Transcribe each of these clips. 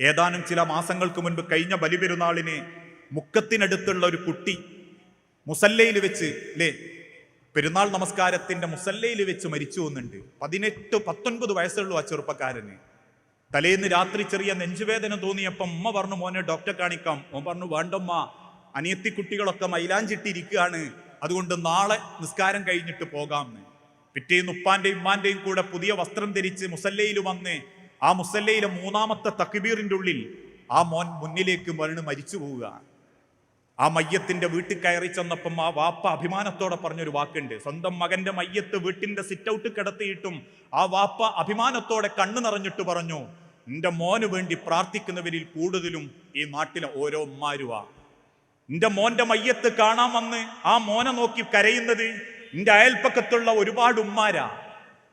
ഏതാനും ചില മാസങ്ങൾക്ക് മുൻപ് കഴിഞ്ഞ ബലിപെരുന്നാളിന് മുക്കത്തിനടുത്തുള്ള ഒരു കുട്ടി മുസല്ലയിൽ വെച്ച് അല്ലേ പെരുന്നാൾ നമസ്കാരത്തിന്റെ മുസല്ലയിൽ വെച്ച് മരിച്ചു വന്നുണ്ട് പതിനെട്ട് പത്തൊൻപത് വയസ്സുള്ളൂ ആ ചെറുപ്പക്കാരന്. തലേന്ന് രാത്രി ചെറിയ നെഞ്ചുവേദന തോന്നിയപ്പം ഉമ്മ പറഞ്ഞു മോനെ ഡോക്ടറെ കാണിക്കാം. മോൻ പറഞ്ഞു വേണ്ടമ്മ അനിയത്തി കുട്ടികളൊക്കെ മൈലാഞ്ചിട്ടിരിക്കുകയാണ്. അതുകൊണ്ട് നാളെ നിസ്കാരം കഴിഞ്ഞിട്ട് പോകാം. പിറ്റേന്ന് ഉപ്പാന്റെയും ഉമ്മാന്റെയും കൂടെ പുതിയ വസ്ത്രം ധരിച്ച് മുസല്ലയിൽ വന്ന് ആ മുസല്ലയിലെ മൂന്നാമത്തെ തക്ബീറിന്റെ ഉള്ളിൽ ആ മോൻ മുന്നിലേക്ക് മരണം മരിച്ചു പോവുക. ആ മയ്യത്തിന്റെ വീട്ടിൽ കയറി ചെന്നപ്പം ആ വാപ്പ അഭിമാനത്തോടെ പറഞ്ഞൊരു വാക്കുണ്ട്. സ്വന്തം മകന്റെ മയ്യത്ത് വീട്ടിന്റെ സിറ്റൗട്ട് കിടത്തിയിട്ടും ആ വാപ്പ അഭിമാനത്തോടെ കണ്ണു നിറഞ്ഞിട്ട് പറഞ്ഞു എന്റെ മോന് വേണ്ടി പ്രാർത്ഥിക്കുന്നവരിൽ കൂടുതലും ഈ നാട്ടിലെ ഓരോ ഉമ്മാരുവാ. എന്റെ മോന്റെ മയ്യത്ത് കാണാൻ വന്ന് ആ മോനെ നോക്കി കരയുന്നത് എന്റെ അയൽപ്പക്കത്തുള്ള ഒരുപാട് ഉമ്മാരാ.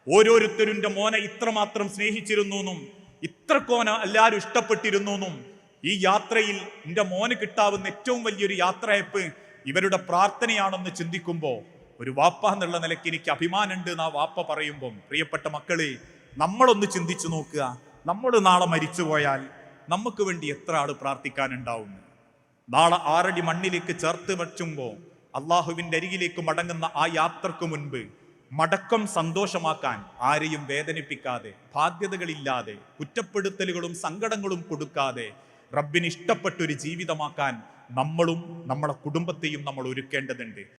ഓരോരുത്തരും എന്റെ മോനെ ഇത്രമാത്രം സ്നേഹിച്ചിരുന്നു എന്നും ഇത്രക്കോന എല്ലാവരും ഇഷ്ടപ്പെട്ടിരുന്നു എന്നും ഈ യാത്രയിൽ എന്റെ മോന് കിട്ടാവുന്ന ഏറ്റവും വലിയൊരു യാത്രയപ്പ് ഇവരുടെ പ്രാർത്ഥനയാണെന്ന് ചിന്തിക്കുമ്പോൾ ഒരു വാപ്പ എന്നുള്ള നിലയ്ക്ക് എനിക്ക് അഭിമാനമുണ്ട് എന്ന് ആ വാപ്പ പറയുമ്പം പ്രിയപ്പെട്ട മക്കളെ നമ്മളൊന്ന് ചിന്തിച്ചു നോക്കുക. നമ്മൾ നാളെ മരിച്ചു പോയാൽ നമുക്ക് വേണ്ടി എത്ര ആൾ പ്രാർത്ഥിക്കാനുണ്ടാവും നാളെ ആറടി മണ്ണിലേക്ക് ചേർത്ത് വച്ചുമ്പോൾ അള്ളാഹുവിന്റെ അരികിലേക്ക് മടങ്ങുന്ന ആ യാത്രയ്ക്ക് മുൻപ് മടക്കം സന്തോഷമാക്കാൻ ആരെയും വേദനിപ്പിക്കാതെ ബാധ്യതകളില്ലാതെ കുറ്റപ്പെടുത്തലുകളും സങ്കടങ്ങളും കൊടുക്കാതെ റബ്ബിന് ഇഷ്ടപ്പെട്ടൊരു ജീവിതമാക്കാൻ നമ്മളും നമ്മളെ കുടുംബത്തെയും നമ്മൾ ഒരുക്കേണ്ടതുണ്ട്.